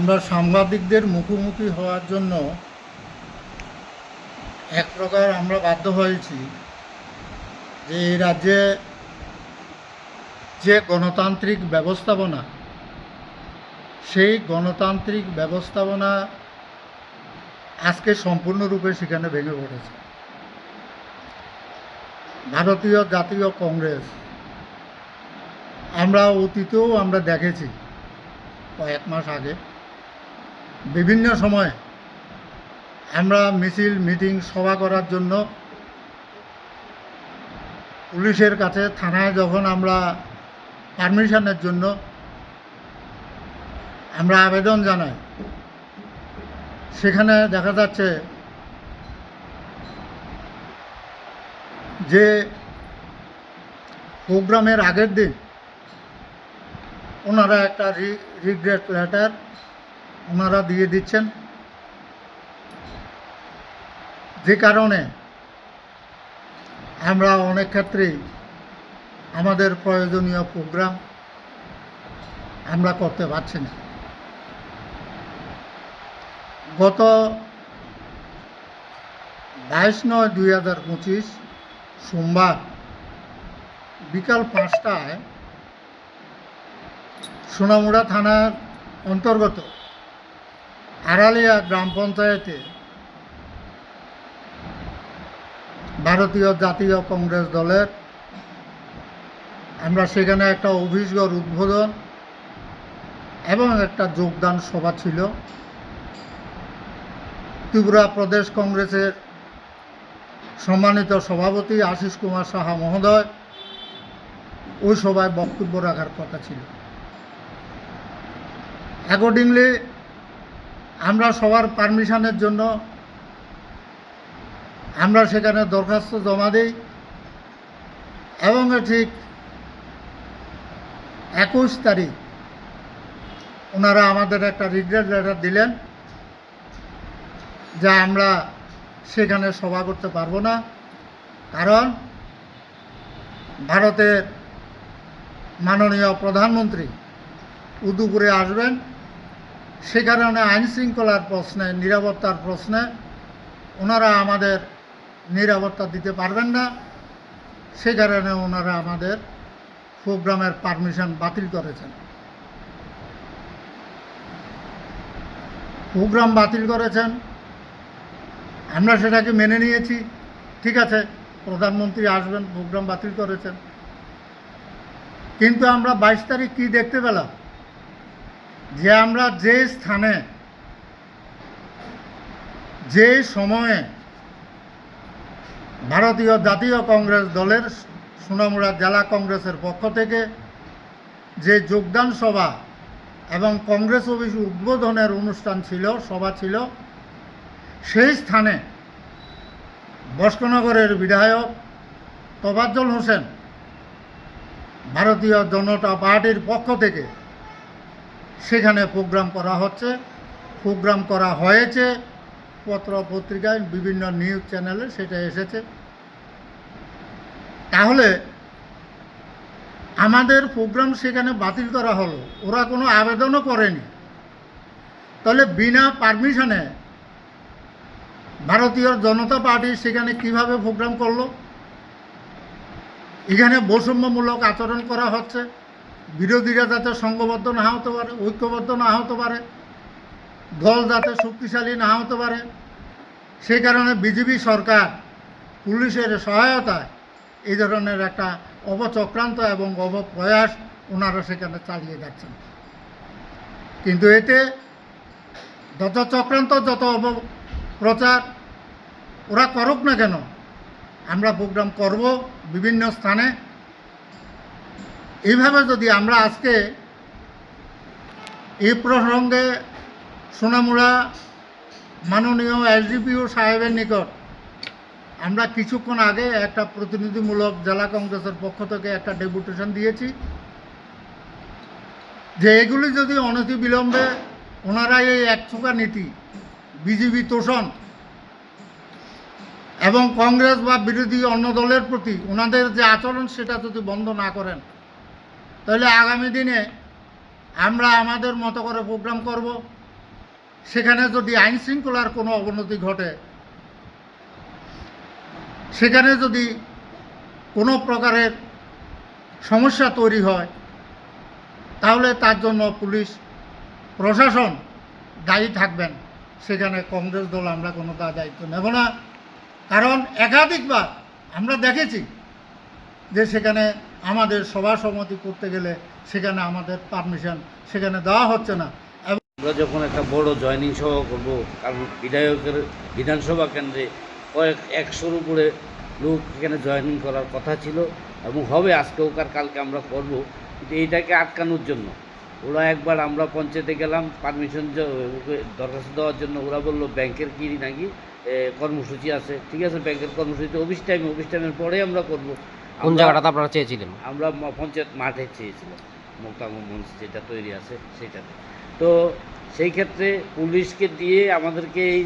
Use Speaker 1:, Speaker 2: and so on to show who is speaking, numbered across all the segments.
Speaker 1: আমরা সাংবাদিকদের মুখোমুখি হওয়ার জন্য এক প্রকার আমরা বাধ্য হয়েছি যে এই রাজ্যে যে গণতান্ত্রিক ব্যবস্থাপনা, সেই গণতান্ত্রিক ব্যবস্থাপনা আজকে সম্পূর্ণরূপে সেখানে ভেঙে পড়েছে। ভারতীয় জাতীয় কংগ্রেস, আমরা অতীতেও আমরা দেখেছি কয়েক মাস আগে বিভিন্ন সময় আমরা মিছিল, মিটিং, সভা করার জন্য পুলিশের কাছে থানায় যখন আমরা পারমিশনের জন্য আমরা আবেদন জানাই, সেখানে দেখা যাচ্ছে যে প্রোগ্রামের আগের দিন ওনারা একটা রি রিগ্রেট লেটার ওনারা দিয়ে দিচ্ছেন। যে কারণে আমরা অনেক ক্ষেত্রেই আমাদের প্রয়োজনীয় প্রোগ্রাম আমরা করতে পারছি না। গত বাইশ নয় দুই হাজার পঁচিশ সোমবার বিকাল পাঁচটায় সোনামুড়া থানার অন্তর্গত আড়ালিয়া গ্রাম পঞ্চায়েতে ভারতীয় জাতীয় কংগ্রেস দলের, আমরা সেখানে একটা অভিযোগের উদ্বোধন এবং একটা যোগদান সভা ছিল। ত্রিপুরা প্রদেশ কংগ্রেসের সম্মানিত সভাপতি আশিস কুমার সাহা মহোদয় ওই সভায় বক্তব্য রাখার কথা ছিল। অ্যাকর্ডিংলি আমরা সবার পারমিশনের জন্য আমরা সেখানে দরখাস্ত জমা দিই এবং ঠিক একুশ তারিখ ওনারা আমাদের একটা রিগ্রেট লেটার দিলেন যা আমরা সেখানে সভা করতে পারব না। কারণ ভারতের মাননীয় প্রধানমন্ত্রী উদুপুরে আসবেন। সে কারণে আইন শৃঙ্খলার প্রশ্নে, নিরাপত্তার প্রশ্নে ওনারা আমাদের নিরাপত্তা দিতে পারবেন না। সে কারণে ওনারা আমাদের প্রোগ্রামের পারমিশন বাতিল করেছেন। প্রোগ্রাম বাতিল করেছেন। আমরা সেটাকে মেনে নিয়েছি। ঠিক আছে, প্রধানমন্ত্রী আসবেন, প্রোগ্রাম বাতিল করেছেন। কিন্তু আমরা বাইশ তারিখ কী দেখতে পেলাম? যে আমরা যে স্থানে, যে সময়ে ভারতীয় জাতীয় কংগ্রেস দলের সোনামুড়া জেলা কংগ্রেসের পক্ষ থেকে যে যোগদান সভা এবং কংগ্রেস অফিস উদ্বোধনের অনুষ্ঠান ছিল, সভা ছিল, সেই স্থানে বস্কনগরের বিধায়ক তোবাজ্জল হোসেন ভারতীয় জনতা পার্টির পক্ষ থেকে সেখানে প্রোগ্রাম করা হচ্ছে। প্রোগ্রাম করা হয়েছে। পত্র পত্রিকায় বিভিন্ন নিউজ চ্যানেলে সেটা এসেছে। তাহলে আমাদের প্রোগ্রাম সেখানে বাতিল করা হলো। ওরা কোনো আবেদনও করেনি। তাহলে বিনা পারমিশনে ভারতীয় জনতা পার্টি সেখানে কীভাবে প্রোগ্রাম করল? এখানে বৈষম্যমূলক আচরণ করা হচ্ছে। বিরোধীরা যাতে সংঘবদ্ধ না হতে পারে, ঐক্যবদ্ধ না হতে পারে, দল যাতে শক্তিশালী না হতে পারে সেই কারণে বিজেপি সরকার পুলিশের সহায়তায় এই ধরনের একটা অবচক্রান্ত এবং অবপ্রয়াস ওনারা সেখানে চালিয়ে যাচ্ছেন। কিন্তু এতে যত চক্রান্ত, যত অপপ্রচার ওরা করুক না কেন, আমরা প্রোগ্রাম করব বিভিন্ন স্থানে এইভাবে যদি আমরা আজকে এই প্রসঙ্গে সোনামুড়া মাননীয় এসডিপিও সাহেবের নিকট আমরা কিছুক্ষণ আগে একটা প্রতিনিধিমূলক জেলা কংগ্রেসের পক্ষ থেকে একটা ডেপুটেশন দিয়েছি যে এগুলি যদি অনতি বিলম্বে ওনারা এই একচোখা নীতি বিজেপি তোষণ এবং কংগ্রেস বা বিরোধী অন্য দলের প্রতি ওনাদের যে আচরণ সেটা যদি বন্ধ না করেন তাহলে আগামী দিনে আমরা আমাদের মতো করে প্রোগ্রাম করব। সেখানে যদি আইন শৃঙ্খলার কোনো অবনতি ঘটে, সেখানে যদি কোনো প্রকারের সমস্যা তৈরি হয়, তাহলে তার জন্য পুলিশ, প্রশাসন দায়ী থাকবেন। সেখানে কংগ্রেস দল আমরা কোনো তা দায়িত্ব নেব না। কারণ একাধিকবার আমরা দেখেছি যে সেখানে আমাদের সভা সমিতি করতে গেলে সেখানে আমাদের পারমিশন সেখানে দেওয়া হচ্ছে না।
Speaker 2: আমরা যখন একটা বড় জয়নিং সভা করব, কারণ বিধায়কের বিধানসভা কেন্দ্রে কয়েক একশোর উপরে লোক এখানে জয়নিং করার কথা ছিল এবং হবে, আজকে হোক আর কালকে আমরা করব, কিন্তু এইটাকে আটকানোর জন্য। ওরা একবার আমরা পঞ্চায়েতে গেলাম পারমিশন দরখাস্ত দেওয়ার জন্য ওরা বলল, ব্যাংকের কি নাকি কর্মসূচি আছে। ঠিক আছে, ব্যাংকের কর্মসূচি অফিস টাইমে অফিস টাইমের পরে আমরা করব।
Speaker 3: কোন জায়গাটা আপনারা চেয়েছিলেন?
Speaker 2: আমরা পঞ্চায়েত মাঠে চেয়েছিলাম। মোকাম মঞ্চ যেটা তৈরি আছে সেটাতে। তো সেই ক্ষেত্রে পুলিশকে দিয়ে আমাদেরকে এই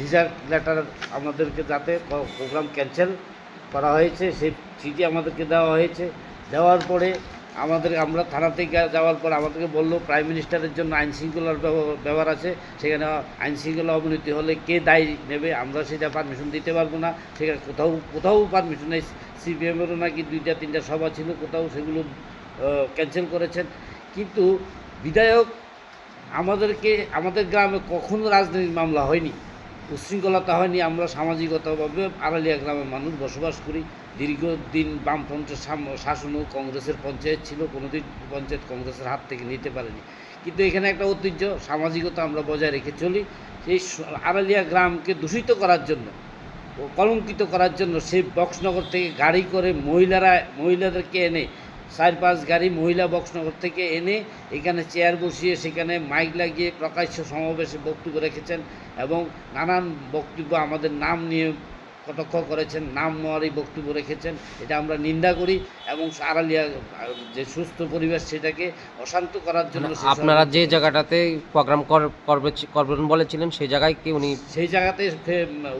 Speaker 2: রিজার্ভ লেটার আমাদেরকে যাতে প্রোগ্রাম ক্যান্সেল করা হয়েছে সেই চিঠি আমাদেরকে দেওয়া হয়েছে। দেওয়ার পরে আমাদের, আমরা থানা থেকে যাওয়ার পর আমাদেরকে বলল প্রাইম মিনিস্টারের জন্য আইন শৃঙ্খলার ব্যব- ব্যাপার আছে। সেখানে আইন শৃঙ্খলা অবনতি হলে কে দায়ী নেবে, আমরা সেটা পারমিশন দিতে পারব না। সেখানে কোথাও কোথাও পারমিশন নেই। সিপিএমেরও নাকি দুইটা, তিনটা সভা ছিল, কোথাও সেগুলো ক্যান্সেল করেছেন। কিন্তু বিধায়ক, আমাদেরকে, আমাদের গ্রামে কখনো রাজনৈতিক মামলা হয়নি। উচ্ছৃঙ্খলতা হয়নি, আমরা সামাজিকতাভাবে আড়ালিয়া গ্রামের মানুষ বসবাস করি। দীর্ঘদিন বামফ্রন্টের শাসনও কংগ্রেসের পঞ্চায়েত ছিল, কোনোদিন পঞ্চায়েত কংগ্রেসের হাত থেকে নিতে পারেনি। কিন্তু এখানে একটা ঐতিহ্য, সামাজিকতা আমরা বজায় রেখে চলি। সেই আড়ালিয়া গ্রামকে দূষিত করার জন্য কলঙ্কিত করার জন্য সেই বক্সনগর থেকে গাড়ি করে মহিলারা, মহিলাদেরকে এনে চার পাঁচ গাড়ি মহিলা বক্সনগর থেকে এনে এখানে চেয়ার বসিয়ে সেখানে মাইক লাগিয়ে প্রকাশ্য সমাবেশে বক্তব্য রেখেছেন এবং নানান বক্তব্য আমাদের নাম নিয়ে কটাক্ষ করেছেন নাম নেওয়ারই বক্তব্য রেখেছেন এটা আমরা নিন্দা করি এবং আড়ালিয়া যে সুস্থ পরিবেশ সেটাকে অশান্ত করার জন্য
Speaker 3: মানে আপনারা যে জায়গাটাতে প্রোগ্রাম করবেন বলেছিলেন সেই জায়গায় কি উনি
Speaker 2: সেই জায়গাতে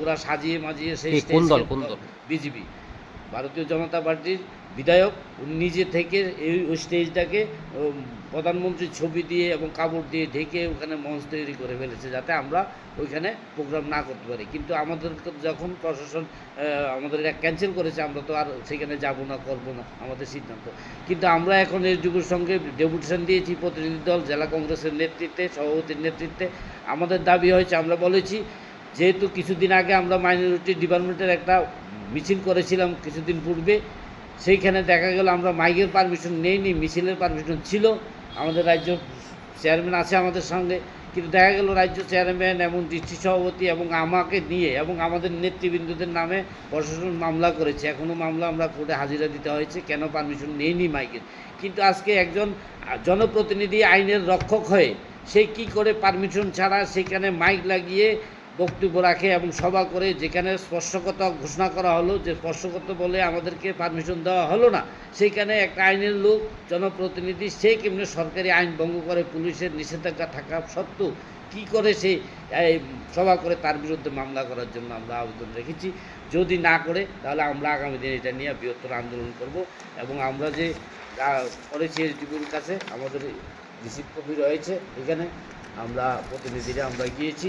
Speaker 2: ওরা সাজিয়ে মাজিয়ে সেই
Speaker 3: কোন দল, কোন দল?
Speaker 2: বিজেপি ভারতীয় জনতা পার্টির বিধায়ক নিজে থেকে এই ওই স্টেজটাকে প্রধানমন্ত্রীর ছবি দিয়ে এবং কাপড় দিয়ে ঢেকে ওখানে মঞ্চ তৈরি করে ফেলেছে যাতে আমরা ওইখানে প্রোগ্রাম না করতে পারি। কিন্তু আমাদের যখন প্রশাসন আমাদের এটা ক্যান্সেল করেছে, আমরা তো আর সেখানে যাব না, করব না আমাদের সিদ্ধান্ত। কিন্তু আমরা এখন এই যুবের সঙ্গে ডেপুটেশন দিয়েছি প্রতিনিধি দল, জেলা কংগ্রেসের নেতৃত্বে, সভাপতির নেতৃত্বে। আমাদের দাবি হয়েছে, আমরা বলেছি, যেহেতু কিছুদিন আগে আমরা মাইনরিটি ডিপার্টমেন্টের একটা মিছিল করেছিলাম কিছুদিন পূর্বে সেইখানে দেখা গেল, আমরা মাইকের পারমিশন নেইনি, মিছিলের পারমিশন ছিল। আমাদের রাজ্য চেয়ারম্যান আছে আমাদের সঙ্গে। কিন্তু দেখা গেল, রাজ্য চেয়ারম্যান এবং ডিস্ট্রিক্ট সভাপতি এবং আমাকে নিয়ে এবং আমাদের নেতৃবৃন্দদের নামে প্রশাসন মামলা করেছে। এখনও মামলা আমরা কোর্টে হাজিরা দিতে হয়েছে, কেন পারমিশন নেইনি মাইকের? কিন্তু আজকে একজন জনপ্রতিনিধি আইনের রক্ষক হয়ে সে কি করে পারমিশন ছাড়া সেখানে মাইক লাগিয়ে বক্তব্য রাখে এবং সভা করে যেখানে স্পর্শকতা ঘোষণা করা হলো যে স্পর্শকতা বলে আমাদেরকে পারমিশন দেওয়া হলো না সেখানে একটা আইনের লোক, জনপ্রতিনিধি, সে কেমনি সরকারি আইন ভঙ্গ করে পুলিশের নিষেধাজ্ঞা থাকা সত্ত্বেও কী করে সে সভা করে তার বিরুদ্ধে মামলা করার জন্য আমরা আবেদন রেখেছি। যদি না করে, তাহলে আমরা আগামী দিনে এটা নিয়ে বৃহত্তর আন্দোলন করব এবং আমরা যে করেছি এসডিপির কাছে, আমাদের রিসিভ কপি রয়েছে, এখানে আমরা প্রতিনিধিরা আমরা গিয়েছি।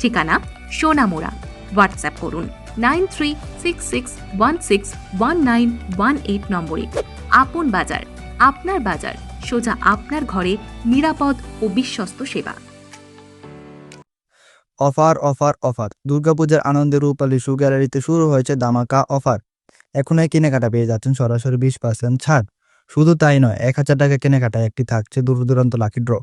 Speaker 4: ঠিকানা সোনামোড়া। হোয়াটসঅ্যাপ করুন nine three six six one six one nine one eight নম্বরে। আপন বাজার, আপনার বাজার, সোজা আপনার ঘরে নিরাপদ ও বিশ্বস্ত সেবা।
Speaker 5: Offer offer offer. দুর্গাপূজার আনন্দে রূপালী শু গ্যালারিতে শুরু হয়েছে দামাকা অফার। এখনই কেনাকাটা পেয়ে যাচ্ছেন সরাসরি বিশ পার্সেন্ট ছাড়। শুধু তাই নয়, এক হাজার টাকা কেনাকাটায় একটি থাকছে দূর দূরান্ত লাকি ড্র।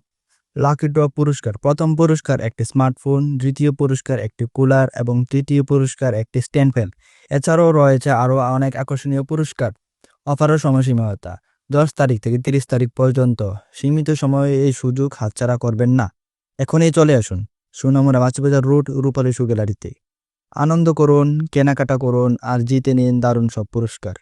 Speaker 5: লাকি ড্র পুরস্কার। প্রথম পুরস্কার একটি স্মার্টফোন দ্বিতীয় পুরস্কার একটি কুলার এবং তৃতীয় পুরস্কার একটি স্ট্যান্ড ফ্যান এছাড়াও রয়েছে আরও অনেক আকর্ষণীয় পুরস্কার। অফারের সময়সীমাতা দশ তারিখ থেকে তিরিশ তারিখ পর্যন্ত। সীমিত সময়ে এই সুযোগ হাতছাড়া করবেন না। এখনই চলে আসুন। সুনামুরা মাছবাজার রোড, রূপালী শু গ্যালারিতে। আনন্দ করুন, কেনাকাটা করুন আর জিতে নিন দারুণ সব পুরস্কার।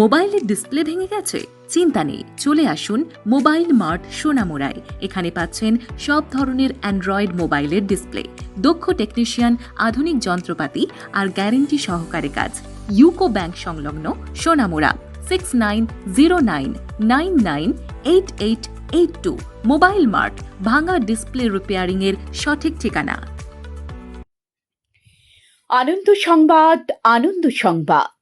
Speaker 4: মোবাইলের ডিসপ্লে ভেঙে গেছে? চিন্তা নেই, চলে আসুন মোবাইল মার্ট সোনামুড়ায়। এখানে পাচ্ছেন সব ধরনের অ্যান্ড্রয়েড মোবাইলের ডিসপ্লে। দক্ষ টেকনিশিয়ান, আধুনিক যন্ত্রপাতি আর গ্যারেন্টি সহকারে কাজ। ইউকো ব্যাংক সংলগ্ন Sonamura, six nine zero nine nine nine eight eight eight two. Mobile mart, ভাঙা ডিসপ্লে রিপেয়ারিংয়ের সঠিক ঠিকানা।
Speaker 6: আনন্দ সংবাদ আনন্দ সংবাদ।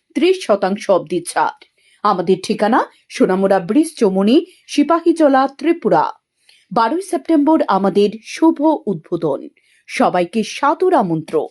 Speaker 6: ত্রিশ শতাংশ অব্দি ছাড়। আমাদের ঠিকানা সোনামুড়া ব্রিজ চমুনি, সিপাহীজলা, ত্রিপুরা। বারোই সেপ্টেম্বর আমাদের শুভ উদ্বোধন। সবাইকে সাদর আমন্ত্রণ।